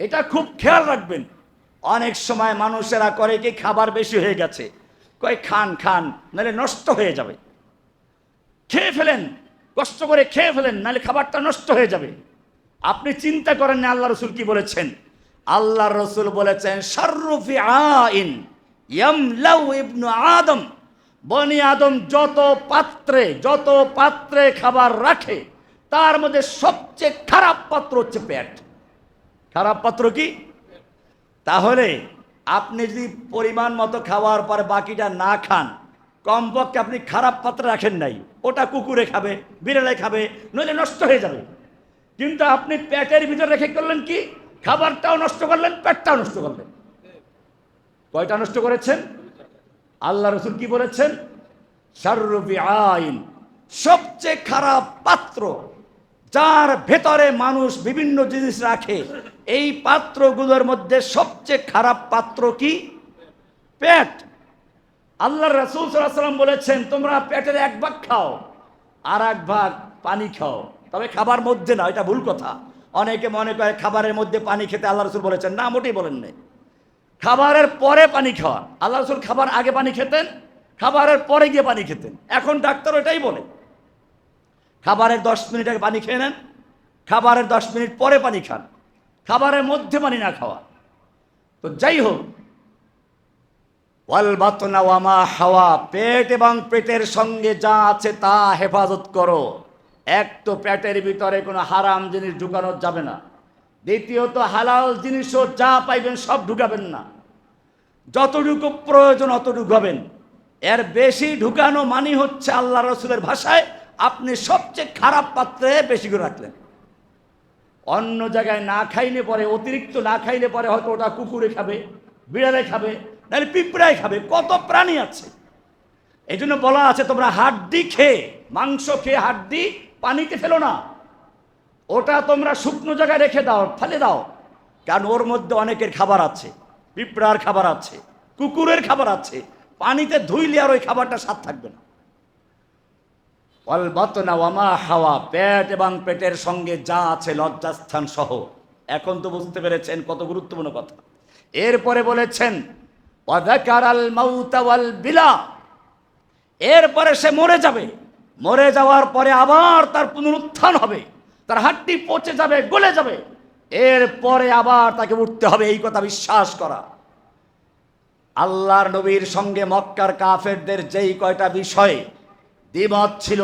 এটা খুব খেয়াল রাখবেন। অনেক সময় মানুষেরা করে কি খাবার বেশি হয়ে গেছে। কয়, খান খান, নাহলে নষ্ট হয়ে যাবে। খেয়ে ফেলেন, কষ্ট করে খেয়ে ফেলেন, নাহলে খাবারটা নষ্ট হয়ে যাবে। আপনি চিন্তা করেন না আল্লাহ রসুল কি বলেছেন। আল্লাহ রসুল বলেছেন শর্রুফি আইন ইবনু আদম। বনি আদম যত পাত্রে যত পাত্রে খাবার রাখে, তার মধ্যে সবচেয়ে খারাপ পাত্র হচ্ছে পেট। খারাপ পাত্র কি? তাহলে আপনি যদি পরিমাণ মতো খাওয়ার পরে বাকিটা না খান, কমপক্ষে আপনি খারাপ পাত্রে রাখেন নাই। ওটা কুকুরে খাবে, বিড়ালে খাবে, নইলে নষ্ট হয়ে যাবে। কিন্তু আপনি পেটের ভিতরে রেখে করলেন কি? খাবারটাও নষ্ট করলেন, পেটটাও নষ্ট করলেন। কয়টা নষ্ট করেছেন? আল্লাহ রসুল কি বলেছেন? শাররুফি আইন সবচেয়ে খারাপ পাত্র যার ভেতরে মানুষ বিভিন্ন জিনিস রাখে, এই পাত্রগুলোর মধ্যে সবচেয়ে খারাপ পাত্র কি? পেট। আল্লাহ রসুল সাল্লাম বলেছেন, তোমরা পেটের এক ভাগ খাও, আর এক ভাগ পানি খাও। তবে খাবার মধ্যে না, এটা ভুল কথা। অনেকে মনে করে খাবারের মধ্যে পানি খেতে আল্লাহ রসুল বলেছেন, না, মোটেই বলেন নাই। খাবারের পরে পানি খাওয়া। আল্লাহ রসুল খাবার আগে পানি খেতেন, খাবারের পরে গিয়ে পানি খেতেন। এখন ডাক্তার ওটাই বলে। খাবারের দশ মিনিট আগে পানি খেয়ে নেন, খাবারের দশ মিনিট পরে পানি খান, খাবারের মধ্যে পানি না খাওয়া। তো যাই হোক, ওয়াল বাতনা ওয়ামা হাওয়া, পেট এবং পেটের সঙ্গে যা আছে তা হেফাজত করো। এক তো পেটের ভিতরে কোনো হারাম জিনিস ঢুকানো যাবে না। দ্বিতীয়ত, হালাল জিনিসও যা পাইবেন সব ঢুকাবেন না। যতটুকু প্রয়োজন অত ঢুকাবেন এর বেশি ঢুকানো মানি হচ্ছে আল্লাহ রসুলের ভাষায় আপনি সবচেয়ে খারাপ পাত্রে বেশি করে রাখলেন। অন্য জায়গায় না খাইলে পরে, অতিরিক্ত না খাইলে পরে হয়তো ওটা কুকুরে খাবে, বিড়ালে খাবে, নাহলে পিঁপড়ায় খাবে। কত প্রাণী আছে। এই জন্য বলা আছে, তোমরা হাড্ডি খেয়ে, মাংস খেয়ে হাড্ডি পানিতে ফেলো না। ওটা তোমরা শুকনো জায়গায় রেখে দাও, ফেলে দাও। কারণ ওর মধ্যে অনেকের খাবার আছে, পিঁপড়ার খাবার আছে, কুকুরের খাবার আছে। পানিতে ধুইলে আর ওই খাবারটা স্বাদ থাকবে না। অলবতনা ওয়ামা হাওয়া, পেট এবং পেটের সঙ্গে যা আছে লজ্জাস্থান সহ। এখন তো বুঝতে পেরেছেন কত গুরুত্বপূর্ণ কথা। এরপরে বলেছেন মাউতা বিলা। এরপরে সে মরে যাবে। মরে যাওয়ার পরে আবার তার পুনরুত্থান হবে। তার হাড্ডি পচে যাবে, গলে যাবে। এরপরে আবার তাকে উঠতে হবে, এই কথা বিশ্বাস করা। আল্লাহর নবীর সঙ্গে মক্কার কাফেরদের যেই কয়টা বিষয়ে দ্বিমত ছিল।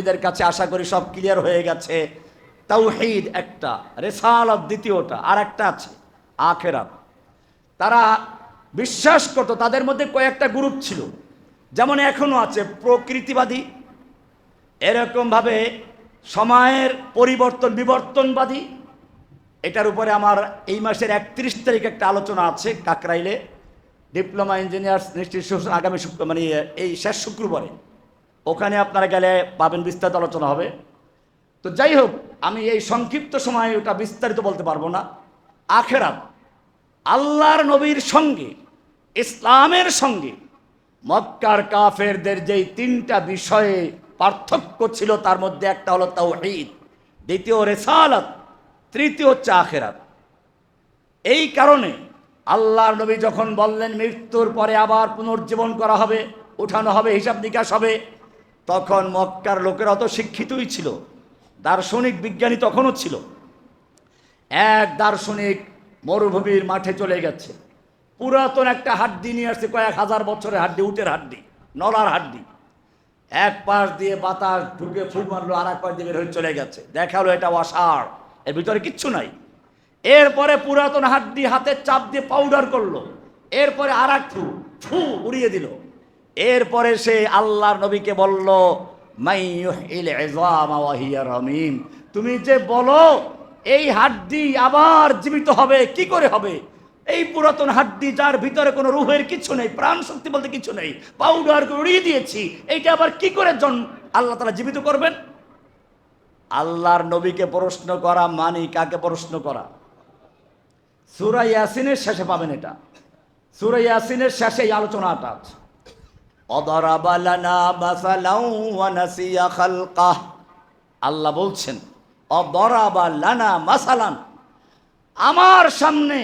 এদের কাছে আশা করি সব ক্লিয়ার হয়ে গেছে। তাওহীদ একটা, রেসালত দ্বিতীয়টা আর একটা আছে, আখেরাত। তারা বিশ্বাস করতো, তাদের মধ্যে কয়েকটা গ্রুপ ছিল। যেমন এখনও আছে, প্রকৃতিবাদী, এরকমভাবে সময়ের পরিবর্তন, বিবর্তনবাদী। এটার উপরে আমার এই মাসের একত্রিশ তারিখ একটা আলোচনা আছে, কাকরাইলে। ডিপ্লোমা ইঞ্জিনিয়ার্স ইনস্টিটিউশন আগামী শুক্র মানে এই শেষ শুক্রবারে। ওখানে আপনারা গেলে পাবেন বিস্তারিত আলোচনা হবে। তো যাই হোক, আমি এই সংক্ষিপ্ত সময়ে ওটা বিস্তারিত বলতে পারব না। আখেরাত, আল্লাহর নবীর সঙ্গে, ইসলামের সঙ্গে মক্কার কাফেরদের যেই তিনটা বিষয়ে পার্থক্য ছিল, তার মধ্যে একটা হলো তাওহীদ, দ্বিতীয় রেসালত, তৃতীয় হচ্ছে আখেরাত। এই কারণে আল্লাহর নবী যখন বললেন, মৃত্যুর পরে আবার পুনর্জীবন করা হবে, উঠানো হবে, হিসাব নিকাশ হবে তখন মক্কার লোকেরা অত শিক্ষিতই ছিল। দার্শনিক বিজ্ঞানী তখনও ছিল। এক দার্শনিক মরুভূমির মাঠে চলে গেছে। পুরাতন একটা হাড্ডি নিয়ে আসছে, কয়েক হাজার বছরের হাড্ডি, উটের হাড্ডি, নলার হাড্ডি। এক পাশ দিয়ে বাতাস ঢুকে ফুল মারলো আর এক পাশ দিয়ে বের হয়ে চলে গেছে। দেখাল এটা অসার এর ভিতরে কিচ্ছু নাই। এরপরে পুরাতন হাড্ডি হাতে চাপ দিয়ে পাউডার করল। এরপরে আর এক ফু ফু উড়িয়ে দিল। এরপরে সে আল্লাহর নবীকে বলল রামীম। তুমি যে বলো, এই হাড্ডি আবার জীবিত হবে, কি করে হবে? এই পুরাতন হাড্ডি যার ভিতরে কোনো রুহের কিছু নেই প্রাণ শক্তি বলতে কিছু নেই পাউডার উড়িয়ে দিয়েছি, এইটা আবার কি করে জন আল্লাহ তারা জীবিত করবেন? আল্লাহর নবীকে প্রশ্ন করা মানি কাকে প্রশ্ন করা? সুরা ইয়াসিনের শেষে পাবেন এটা। সুরা ইয়াসিনের শেষে এই আলোচনাটা আছে। অদরাবা লানা নাসিয়া আল্লাহ বলছেন লানা মাসালান, আমার সামনে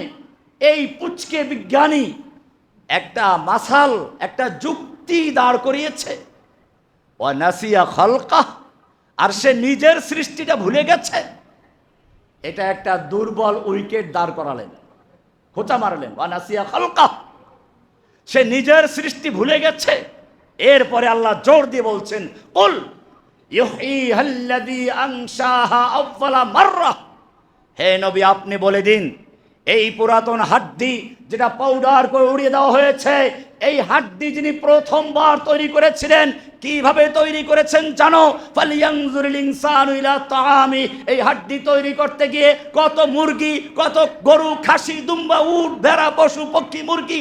এই পুচকে বিজ্ঞানী একটা মাসাল, একটা যুক্তি দাঁড় করিয়েছে। আর সে নিজের সৃষ্টিটা ভুলে গেছে। এটা একটা দুর্বল উইকেট দাঁড় করালেন, খোঁচা মারলেন। ও নাসিয়া সে নিজের সৃষ্টি ভুলে গেছে। এরপরে আল্লাহ জোর দিয়ে বলছেন, কুল হে নবী, আপনি বলে দিন, এই পুরাতন হাড্ডি যেটা পাউডার করে উড়িয়ে দেওয়া হয়েছে, এই হাড্ডি যিনি প্রথমবার তৈরি করেছিলেন, কীভাবে তৈরি করেছেন জানো? তাআমি। এই হাড্ডি তৈরি করতে গিয়ে কত মুরগি, কত গরু, খাসি, দুম্বা, উট, ভেড়া, পশু, পক্ষী, মুরগি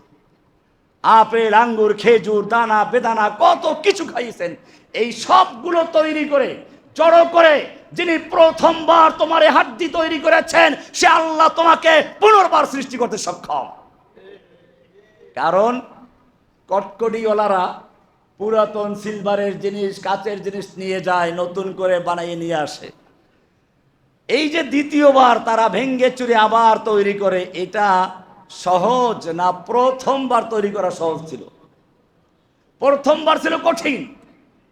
আপেল, আঙ্গুর, খেজুর, দানা, বেদানা, কত কিছু খাইয়েছেন। এই সবগুলো তৈরি করে, জড়ো করে যিনি প্রথমবার তোমার হাড্ডি তৈরি করেছেন, সে আল্লাহ তোমাকে পুনর্বার সৃষ্টি করতে সক্ষম। কারণ কটকটিওয়ালারা পুরাতন সিলভারের জিনিস, কাচের জিনিস নিয়ে যায়, নতুন করে বানিয়ে নিয়ে আসে। এই যে দ্বিতীয়বার তারা ভেঙ্গে চুরে আবার তৈরি করে, এটা সহজ না প্রথমবার তৈরি করা সহজ ছিল? প্রথমবার ছিল কঠিন,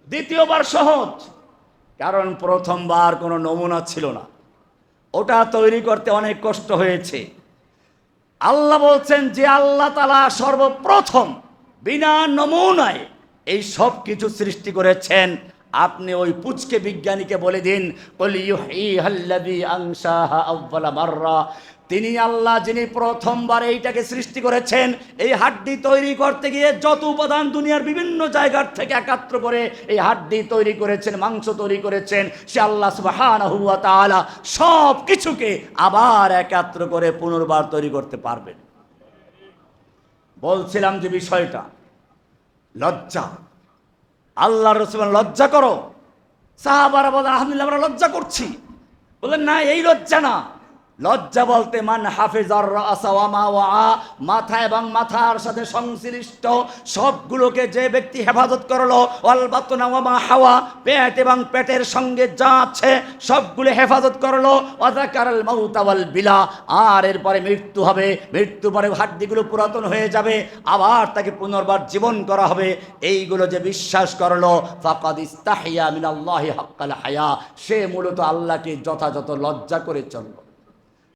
দ্বিতীয়বার সহজ, কারণ প্রথমবার কোনো নমুনা ছিল না। ওটা তৈরি করতে অনেক কষ্ট হয়েছে। আল্লাহ বলছেন যে আল্লাহ তালা সর্বপ্রথম বিনা নমুনায় এই সব কিছু সৃষ্টি করেছেন। আপনি ওই পুচকে বিজ্ঞানীকে বলে দিন "কুল ইউহীহাল্লাযী আনশাহা আউয়ালা মাররা তিনি আল্লাহ যিনি প্রথমবার এইটাকে সৃষ্টি করেছেন, এই হাড্ডি তৈরি করতে গিয়ে যত উপাদান দুনিয়ার বিভিন্ন জায়গার থেকে একাত্র করে এই হাড্ডি তৈরি করেছেন, মাংস তৈরি করেছেন, সে আল্লাহ সুবহানাহু ওয়া তাআলা সব কিছুকে আবার একাত্র করে পুনর্বার তৈরি করতে পারবেন। বলছিলাম যে বিষয়টা, লজ্জা। আল্লাহ রসুল লজ্জা করো। সাহাবারা বলেন, আলহামদুলিল্লাহ আমরা লজ্জা করছি। বলেন, না, এই লজ্জা না। লজ্জা বলতে মান হাফেজার মাথা এবং মাথার সাথে সংশ্লিষ্ট সবগুলোকে যে ব্যক্তি হেফাজত করল, ওয়াল বাতনা ওয়া মা হাওয়া, পেট এবং পেটের সঙ্গে যা আছে সবগুলো হেফাজত করল মাউতা বিলা, আর এরপরে মৃত্যু হবে, মৃত্যু পরে হাড্ডিগুলো পুরাতন হয়ে যাবে, আবার তাকে পুনর্বার জীবন করা হবে, এইগুলো যে বিশ্বাস করল, ফাকাদ ইস্তাহিয়া মিনাল্লাহি হাক্কাল হায়া, সে মূলত আল্লাহকে যথাযথ লজ্জা করে চলল।